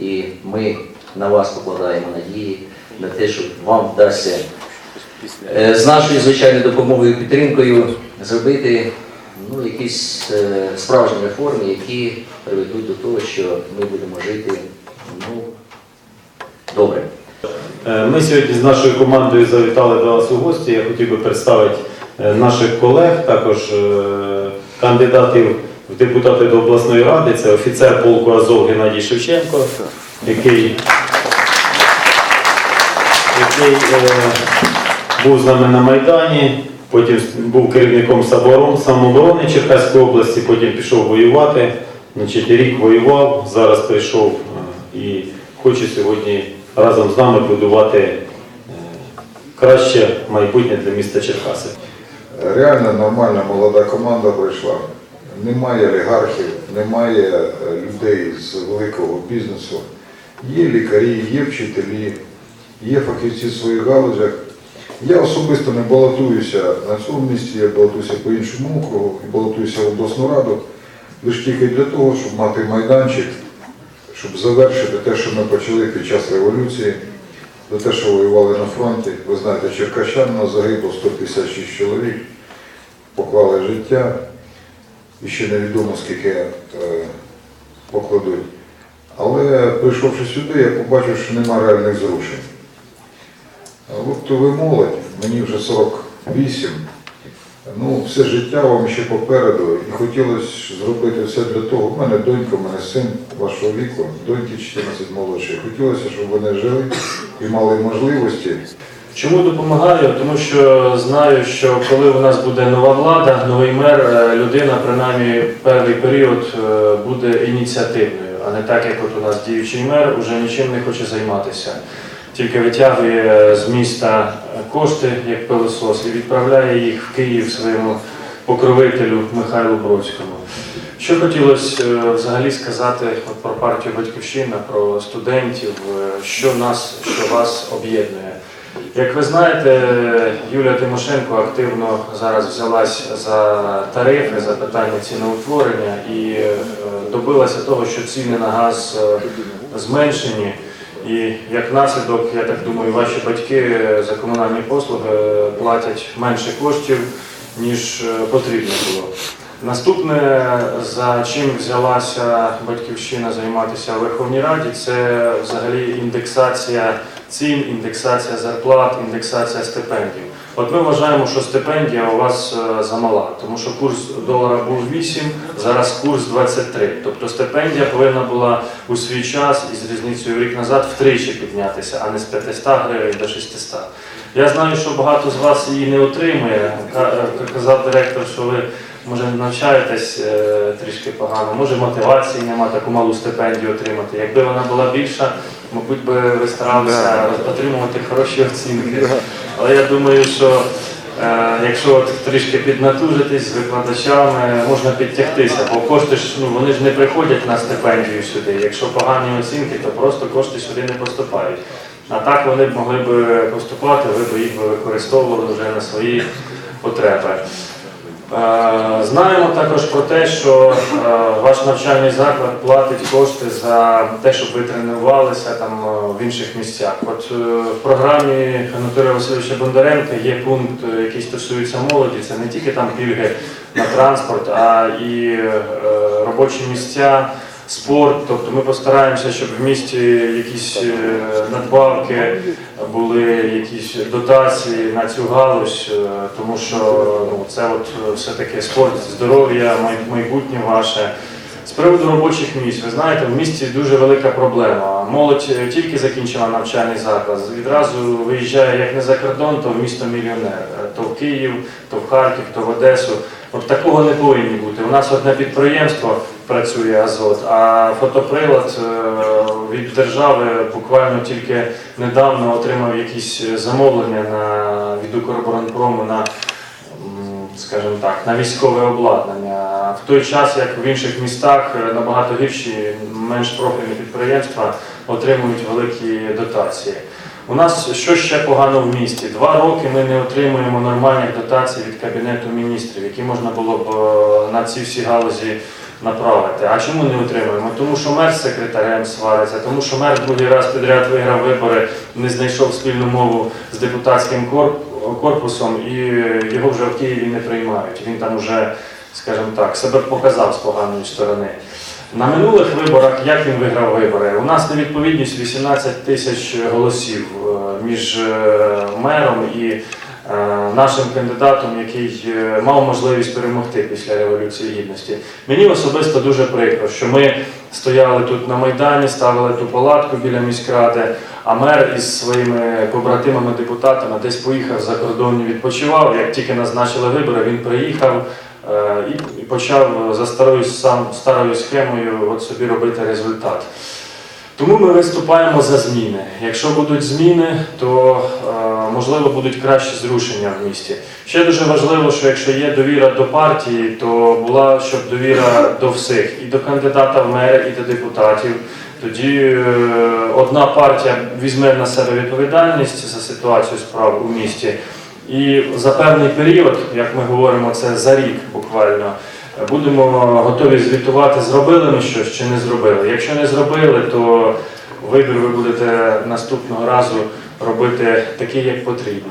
і ми на вас покладаємо надії на те, що вам вдасться е, з нашою звичайною допомогою і підтримкою зробити ну, якісь е, справжні реформи, які приведуть до того, що ми будемо жити ну, добре. Е, Ми сьогодні з нашою командою завітали до вас у гості. Я хотів би представити наших колег, також кандидатів депутати до обласної ради. Це офіцер полку Азов Геннадій Шевченко, який, який е, був з нами на Майдані, потім був керівником собором самооборони Черкаської області, потім пішов воювати. Значить, рік воював, зараз прийшов е, і хоче сьогодні разом з нами будувати е, краще майбутнє для міста Черкаси. Реально нормальна молода команда прийшла. Немає олігархів, немає е, людей з великого бізнесу. Є лікарі, є вчителі, є фахівці в своїх галузях. Я особисто не балотуюся на цьому місці, я балотуюся по іншому округу і балотуюся в обласну раду лише тільки для того, щоб мати майданчик, щоб завершити те, що ми почали під час революції, за те, що воювали на фронті. Ви знаєте, черкащан у нас загибло 156 чоловік, поклали життя, і ще невідомо скільки е, покладуть. Але прийшовши сюди, я побачив, що нема реальних зрушень. От ви молодь, мені вже 48. Ну, все життя вам ще попереду. І хотілося зробити все для того. У мене донька, у мене син вашого віку, доньки 14 молодші. Хотілося, щоб вони жили і мали можливості. Чому допомагаю? Тому що знаю, що коли у нас буде нова влада, новий мер, е, людина принаймні певний період е, буде ініціативною, а не так, як от у нас діючий мер уже нічим не хоче займатися. Тільки витягує з міста кошти як пилосос і відправляє їх в Київ своєму покровителю Михайлу Бродському. Що хотілося е, взагалі сказати про партію Батьківщина, про студентів, е, що нас, що вас об'єднує. Як ви знаєте, Юлія Тимошенко активно зараз взялась за тарифи, за питання ціноутворення і е, добилася того, що ціни на газ е, зменшені. І як наслідок, я так думаю, ваші батьки за комунальні послуги платять менше коштів, ніж е, потрібно було. Наступне, за чим взялася батьківщина займатися в Верховній Раді, це взагалі індексація цін, індексація зарплат, індексація стипендій. От ми вважаємо, що стипендія у вас е, замала, тому що курс долара був 8, зараз курс 23. Тобто стипендія повинна була у свій час із різницею рік назад втричі піднятися, а не з 500 гривень до 600. Я знаю, що багато з вас її не отримує. Е, Казав директор, що ви може навчаєтесь е, трішки погано, може мотивації нема таку малу стипендію отримати. Якби вона була більша, мабуть би ви старалися отримувати хороші оцінки. Але я думаю, що е, якщо от трішки піднатужитись з викладачами, можна підтягтися, бо кошти ж ну вони ж не приходять на стипендію сюди. Якщо погані оцінки, то просто кошти сюди не поступають. А так вони б могли б поступати, ви б їх використовували вже на свої потреби. Е, Знаємо також про те, що е, ваш навчальний заклад платить кошти за те, щоб ви тренувалися там е, в інших місцях. От в програмі Анатолія Васильовича Бондаренка є пункт, який стосується молоді. Це не тільки там пільги на транспорт, а і робочі місця, спорт. Тобто ми постараємося, щоб в місті якісь е, надбавки були якісь дотації на цю галузь, е, тому що ну, це от е, все-таки спорт, здоров'я, майбутнє ваше. З приводу робочих місць, ви знаєте, в місті дуже велика проблема. Молодь е, тільки закінчила навчальний заклад, відразу виїжджає як не за кордон, то в місто мільйонер, Е, то в Київ, то в Харків, то в Одесу. От такого не повинні бути. У нас одне підприємство працює Азот, а фотоприлад е, від держави буквально тільки недавно отримав якісь замовлення на від Укроборонпрому на скажімо так, на військове обладнання. В той час, як в інших містах, е, набагато гірші, менш профільні підприємства отримують великі дотації. У нас що ще погано в місті? Два роки ми не отримуємо нормальних дотацій від Кабінету міністрів, які можна було б е, на ці всі галузі направити. А чому не отримуємо? Тому що мер з секретарем свариться, тому що мер другий раз підряд виграв вибори, не знайшов спільну мову з депутатським корп- корпусом і його вже в Києві не приймають. Він там вже, скажімо так, себе показав з поганої сторони. На минулих виборах як він виграв вибори? У нас невідповідність 18 тисяч голосів е, між е, мером і е, нашим кандидатом, який мав можливість перемогти після Революції Гідності. Мені особисто дуже прикро, що ми стояли тут на Майдані, ставили ту палатку біля міськради, а мер із своїми побратимами-депутатами десь поїхав за кордон відпочивав. Як тільки назначили вибори, він приїхав. Е, І почав за старою сам старою схемою от собі робити результат. Тому ми виступаємо за зміни. Якщо будуть зміни, то е, можливо будуть кращі зрушення в місті. Ще дуже важливо, що якщо є довіра до партії, то була щоб довіра до всіх, і до кандидата в мери, і до депутатів. Тоді е, одна партія візьме на себе відповідальність за ситуацію справ у місті. І за певний період, як ми говоримо, це за рік буквально, будемо готові звітувати, зробили ми щось чи не зробили. Якщо не зробили, то вибір ви будете наступного разу робити такий, як потрібно.